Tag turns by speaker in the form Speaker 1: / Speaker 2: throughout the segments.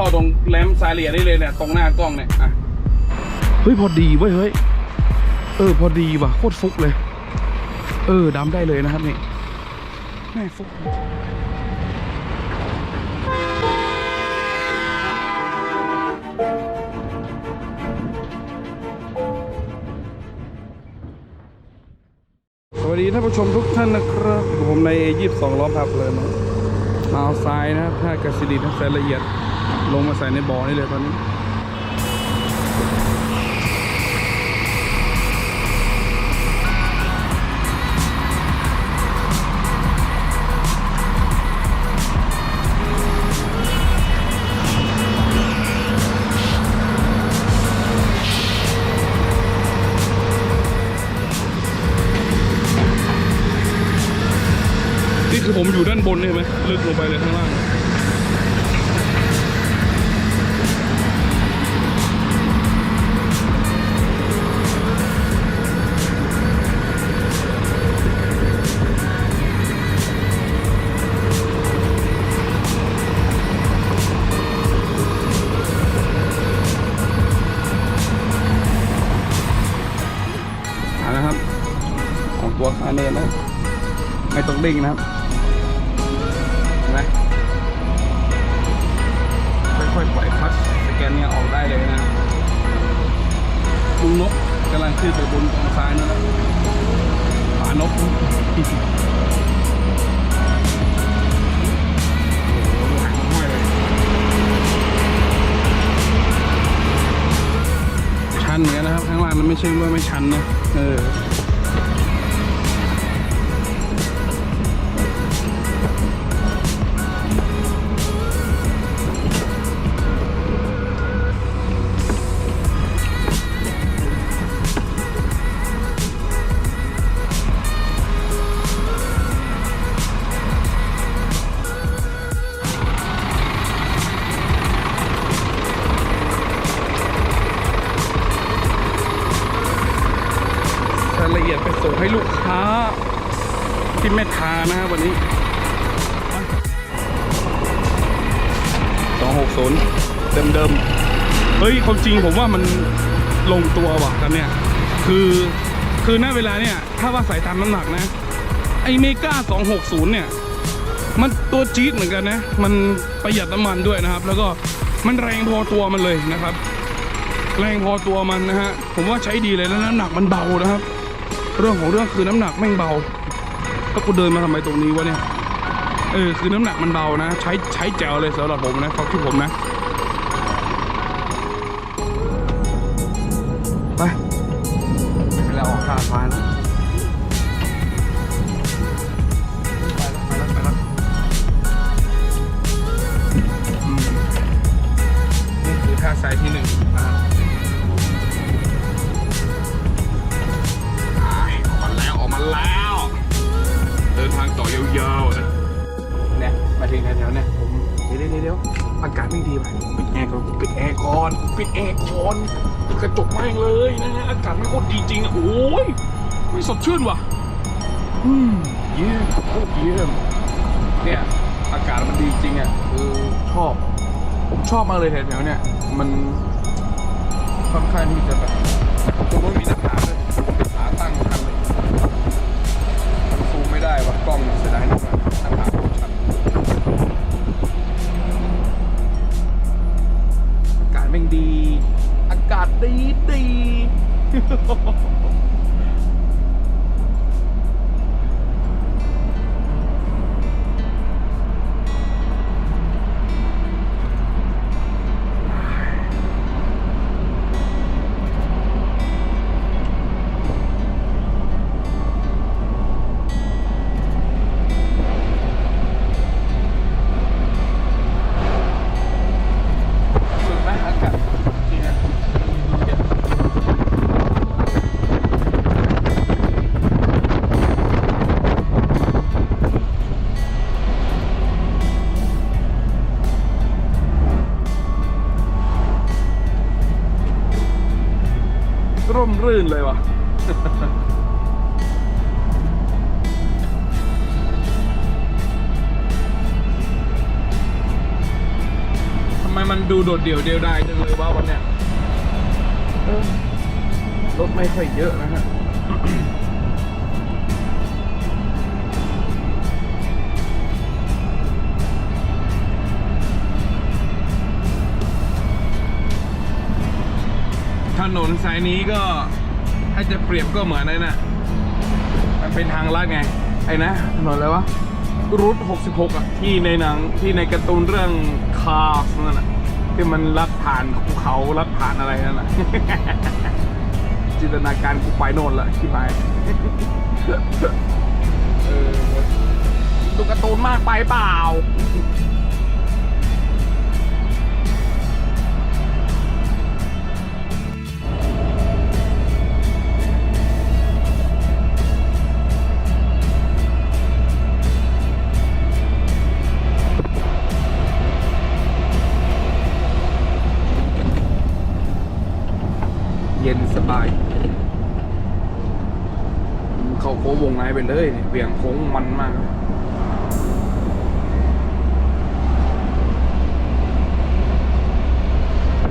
Speaker 1: เข้าตรงแรมซาเลียได้เลยเนี่ยตรงหน้ากล้องเนี่ยอะเฮ้ยพอดีเว้ยเฮ้ยเออพอดีว่ะโคตรฟุกเลย เออดำได้เลยนะครับนี่แม่ฟุกสวัสดีท่านผู้ชมทุกท่านนะครับ ผมใน A22 ล้อพับเลยนะมาเอาทรายนะครับ ถ้ากระสิดีทั้งรายละเอียด ลงมาใส่ในบ่อนี่เลยตอนนี้นี่คือผมอยู่ด้านบนใช่ไหมลึกลงไปเลยข้างล่าง ดิ่งนะครับเห็นไหมค่อยๆปล่อยคลัตช์สแกนเนี่ยออกได้เลยนะลุงนกกำลังขึ้นไปบนตรงซ้ายนั่นแหละป่านกชันเหมือนกันนะครับ ข้างล่างนั้นไม่ใช่ว่าไม่ชันนะ เออ ความจริงผมว่ามันลงตัวว่ะกันเนี่ย คือคือณเวลาเนี่ย ถ้าว่าสายตามน้ำหนักนะ ไอเมกา260 เนี่ย มันตัวจี๊ดเหมือนกันนะ มันประหยัดน้ำมันด้วยนะครับ แล้วก็มันแรงพอตัวมันเลยนะครับ แรงพอตัวมันนะฮะ ผมว่าใช้ดีเลยแล้วน้ำหนักมันเบานะครับ เรื่องของเรื่องคือน้ำหนักแม่งเบาถ้ากูเดินมาทำไมตรงนี้วะเนี่ย เออคือน้ำหนักมันเบานะ ใช้ใช้แจวเลยสำหรับผมนะความคิดผมนะ นี่คือท่าสายที่หนึ่งนะครับอายออกมาแล้วออกมาแล้ว เดินทางต่อยาวๆนะเนี่ยมาถึงแถวๆเนี่ยผมเดี๋ยวเดี๋ยวเดี๋ยวอากาศไม่ดีไปปิดแอร์ก่อนปิดแอร์ก่อนปิดแอร์ก่อนปิดกระจกแม่งเลยนะฮะอากาศไม่โคตรดีจริงอะโอ้ยไม่สดชื่นว่ะอืมเยี่ยมโคตรเยี่ยมเนี่ยอากาศมันดีจริงอะคือชอบผม ชอบมากเลยแถวๆเนี่ย มันค่อนข้างที่จะแบบตรงนู้นมีหน้าผาด้วยขาตั้งทันเลยซูมไม่ได้ว่ากล้องเสียดายนิดหน่อยหน้าผาโคตรชัดอากาศแม่งดี อากาศดีดี นเลยว่ะมันดูโดดเดี่ยวเดียวดายจังเลยว่าวันเนี้ยรถไม่ค่อยเยอะนะฮะถนนสายนี้ก็ ถ้าจะเปรียบก็เหมือนนั่นน่ะมันเป็นทางลาดไง ไอ้นะถนนอะไรวะรูท66อะที่ในหนังที่ในการ์ตูนเรื่องคาร์สนั่นน่ะที่มันลัดผ่านภูเขาลัดผ่านอะไรนั่นน่ะจินตนาการกูไปโน่นละชิบหายเออดูการ์ตูนมากไปเปล่า ไปเลยเบี่ยงโค้งมันมากคร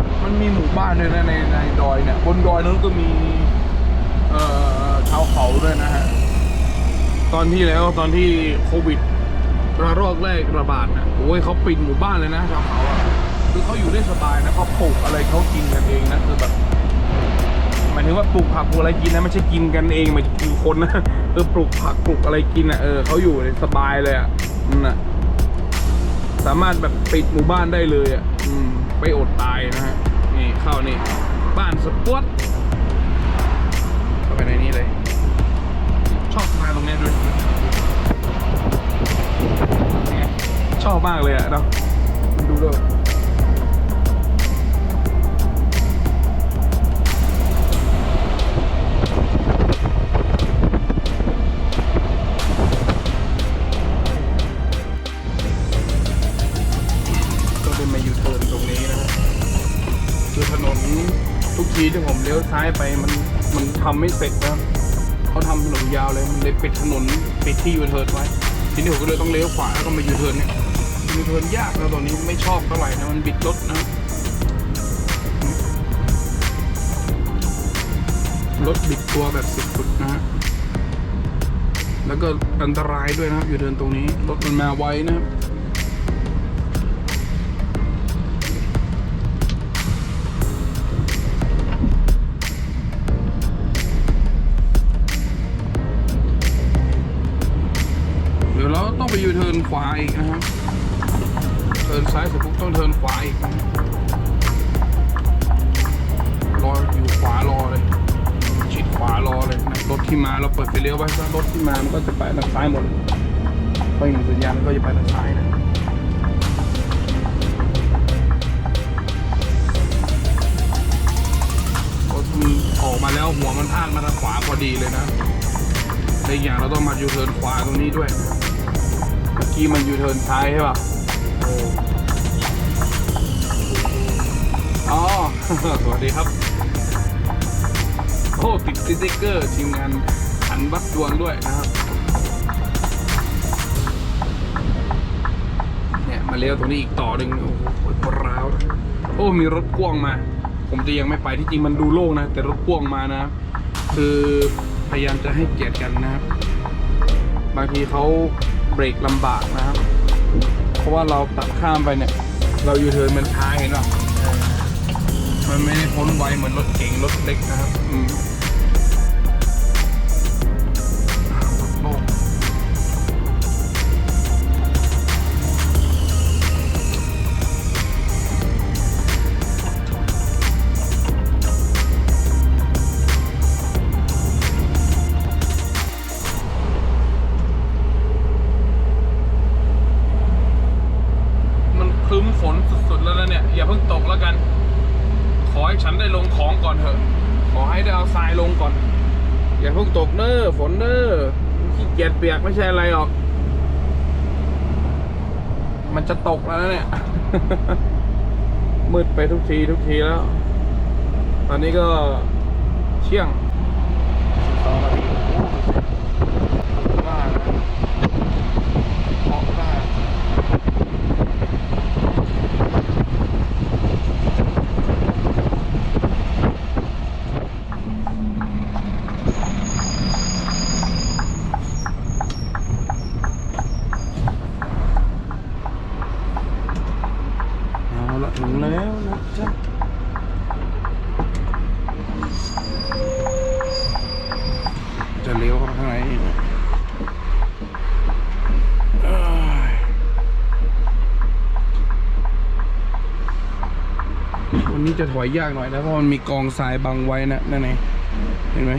Speaker 1: ับมันมีหมู่บ้านด้วยนะในในดอยเนี่ยบนดอยนั้นก็มี เอ่อชาวเขาด้วยนะฮะ ตอนที่แล้วตอนที่โควิดระลอกแรกระบาดนะโอ้ยเขาปิดหมู่บ้านเลยนะชาวเขาอะคือเขาอยู่ได้สบายนะเขาปลูกอะไรเขากินกันเองนะคือแบบ ถึงว่าปลูกผักปลูกอะไรกินนะไม่ใช่กินกันเองหมายถึงคนนะเออปลูกผักปลูกอะไรกินอะเออเขาอยู่สบายเลยอะนั่นน่ะสามารถแบบปิดหมู่บ้านได้เลยอะอืมไปอดตายนะฮะนี่เข้านี่บ้านสปวตเข้าไปในนี้เลย ชอบมาตรงนี้ด้วยชอบมากเลยอะเนาะดูด้วย ทีที่ผมเลี้ยวซ้ายไปมันมันทำไม่เสร็จนะเขาทำถนนยาวเลยมันเลยปิดถนนปิดที่ยูเทิร์นไว้ ทีนี้ผมก็เลยต้องเลี้ยวขวาแล้วก็มายูเทิร์นเนี่ยยูเทิร์นยากนะตอนนี้ไม่ชอบเท่าไหร่นะมันบิดรถนะรถบิดตัวแบบสุดๆนะฮะแล้วก็อันตรายด้วยนะครับยูเทินตรงนี้รถมันมาไวนะครับ ต้องไปยูเทิร์นขวาอีกนะครับเทิร์นซ้ายเสร็จปุ๊บต้องเทิร์นขวาอีกรออยู่ขวารอเลย ชิดขวารอเลยนะรถที่มาเราเปิดไฟเลี้ยวไว้ซะรถที่มามันก็จะไปทางซ้ายหมดเลยพอเห็นสัญญาณมันก็จะไปทางซ้ายนะรถมันออกมาแล้วหัวมันพลาดมาทางขวาพอดีเลยนะในอย่างเราต้องมายูเทิร์นขวาตรงนี้ด้วย กี้มันยูเทิร์นซ้ายใช่ป่ะอ๋อ สวัสดีครับ โอ้ติดสติ๊กเกอร์ทีมงานอันบักดวงด้วยนะครับ เนี่ยมาเลี้ยวตรงนี้อีกต่อหนึ่งโอ้โหปวดร้าว โอ้มีรถพ่วงมา ผมจะยังไม่ไปที่จริงมันดูโล่งนะ แต่รถพ่วงมานะ คือพยายามจะให้เกียรติกันนะครับ บางทีเขา เบรกลำบากนะครับ เพราะว่าเราตัดข้ามไปเนี่ย เราอยู่เทินมันช้าเห็นป่ะมันไม่ได้พ้นไวเหมือนรถเก๋งรถเล็กนะครับ อืม ขี้เกียจเปียกไม่ใช่อะไรหรอก มันจะตกแล้วนะเนี่ย มืดไปทุกทีทุกทีแล้ว ตอนนี้ก็เที่ยงสองนาทีว่านะเหมาะมาก ละ ถึงแล้วนะจ๊ะจะเลี้ยวเข้าไปข้างในนี่นะเอ้ยวันนี้จะถอยยากหน่อยนะเพราะมันมีกองทรายบังไว้นะนั่นไงเห็นไหม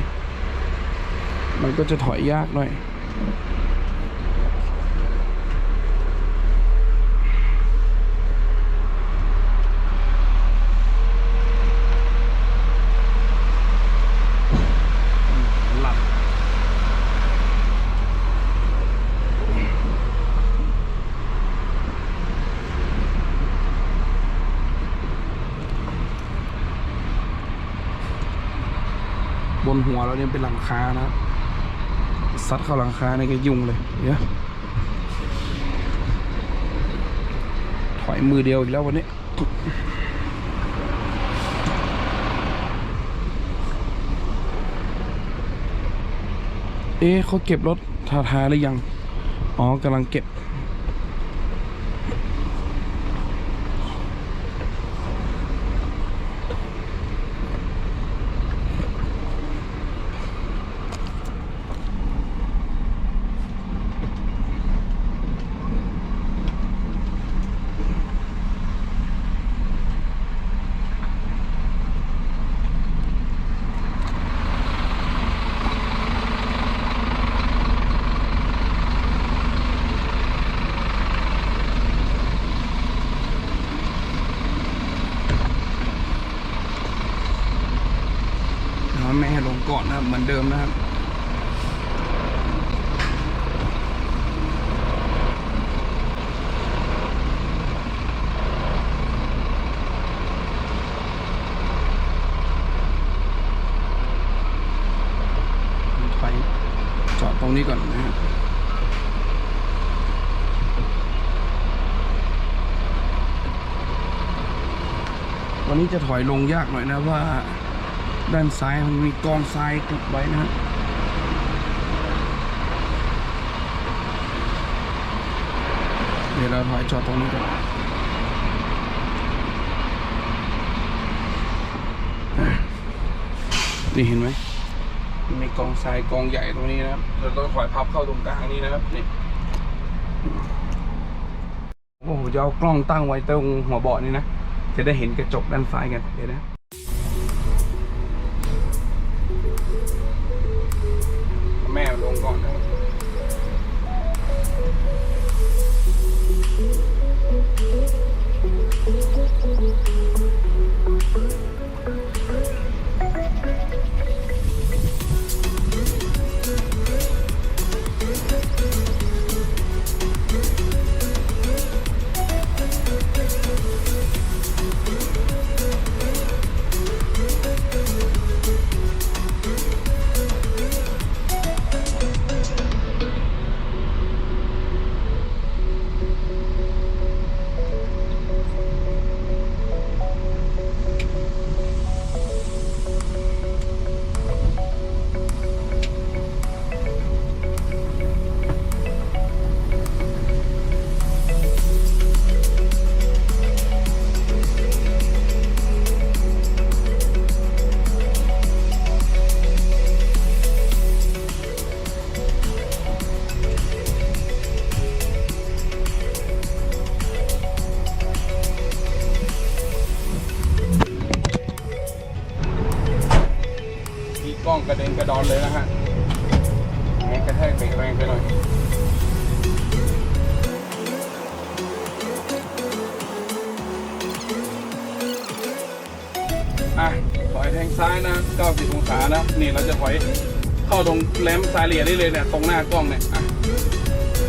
Speaker 1: มันก็จะถอยยากหน่อย นหัวเราเนี่ยเป็นหลังคานะซัดเข้าหลังคาในยก็ยุ่งเลยเดี๋ยถอยมือเดียวอีกแล้ววันนี้เอ๊ะเขาเก็บรถทาทาหรือยัง อ๋อกำลังเก็บ ก่อนนะครับ เหมือนเดิมนะครับไปจอดตรงนี้ก่อนนะครับวันนี้จะถอยลงยากหน่อยนะว่า ด้านซ้ายมันมีกองทรายกลุบไว้นะเดี๋ยวเราถอยจอดตรงนี้ก่อนนี่เห็นไหมมีกองทรายกองใหญ่ตรงนี้นะครับเราต้องถอยพับเข้าตรงกลางนี้นะครับนี่โอ้โหจะเอากล้องตั้งไว้ตรงหัวเบาะนี่นะ จะได้เห็นกระจกด้านซ้ายกันเดี๋ยวนะ ม่ กล้องกระเด็นกระดอนเลยนะฮะแหมกระแทกเบรกแรงไปหน่อยอะถอยแทงซ้ายนะ 90 องศานะ นี่เราจะถอยเข้าตรงแหลมซ้ายเหลี่ยได้เลยเนี่ย ตรงหน้ากล้องเนี่ยอะ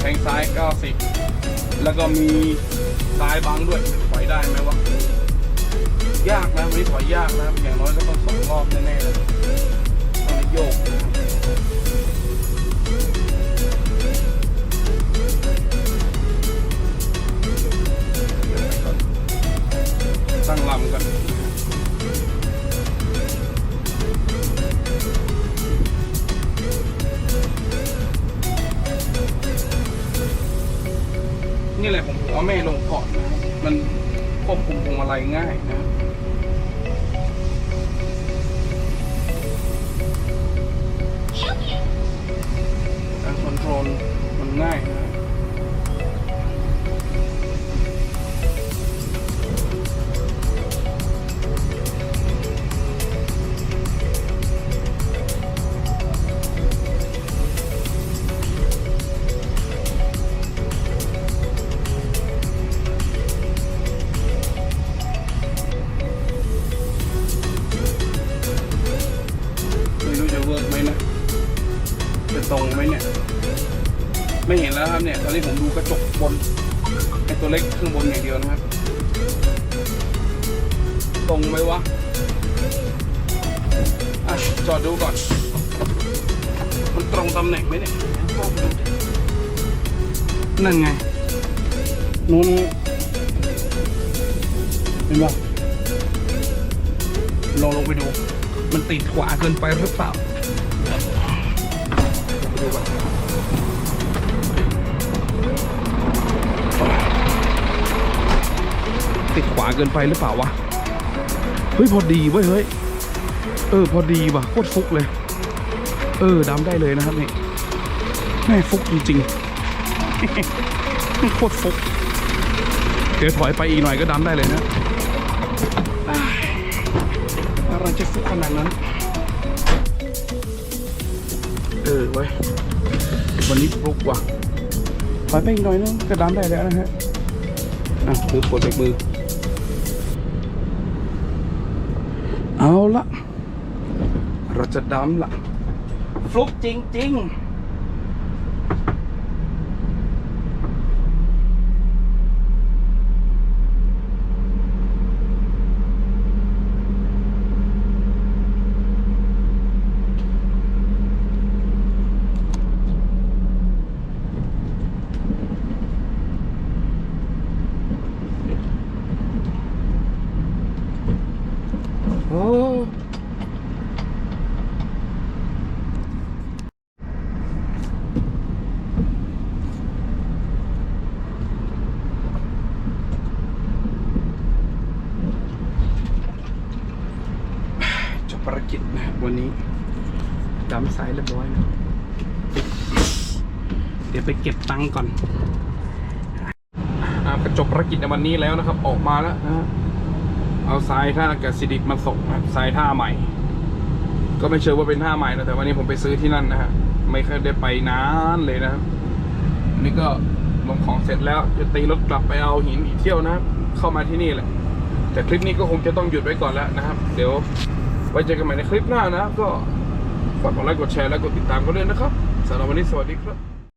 Speaker 1: แทงซ้าย 90 แล้วก็มีซ้ายบังด้วย ถอยได้ไหมวะ ยากนะวันนี้ถอยยากนะครับอย่างน้อยก็ต้องสองรอบแน่ๆเลย ต้ อะจอดดูก่อน มันตรงตำแหน่งไหมเนี่ย นั่นไงนู้นเห็นปะลองลงไปดู มันติดขวาเกินไปหรือเปล่าดูก่อนติดขวาเกินไปหรือเปล่าวะ เฮ้ย พอดีเว้ยเฮ้ย เออ พอดีว่ะโคตรฟุกเลย เออดำได้เลยนะครับนี่แม่ฟุกจริงๆโคตรฟุก เดี๋ยวถอยไปอีกหน่อยก็ดำได้เลยนะอ้ายอะไรจะฟุกขนาดนั้น เออเว้วันนี้ฟุกว่ะถอยไปอีกหน่อยนึงก็ดำได้แล้วนะฮะอะมือกดเบรกมือ เอาละ จะดำละฟลุกจริง ๆ โอ้ จบภารกิจนะครับวันนี้ดำสายเรียบร้อยนะเดี๋ยวไปเก็บตังค์ก่อนอ่าก็จบภารกิจในวันนี้แล้วนะครับ ออกมาแล้วนะเอาทรายท่ากาศสิดิตมาส่งนะทรายท่าใหม่ ก็ไม่เชื่อว่าเป็นท่าใหม่นะแต่วันนี้ผมไปซื้อที่นั่นนะฮะไม่เคยได้ไปนานเลยนะครับนี่ก็ลงของเสร็จแล้วจะตีรถกลับไปเอาหินอีกเที่ยวนะครับ เข้ามาที่นี่แหละ แต่คลิปนี้ก็คงจะต้องหยุดไว้ก่อนแล้วนะครับ เดี๋ยว ไว้เจอกันใหม่ในคลิปหน้านะครับก็ฝากกดไลค์กดแชร์และกดติดตามกันด้วยนะครับสำหรับวันนี้สวัสดีครับ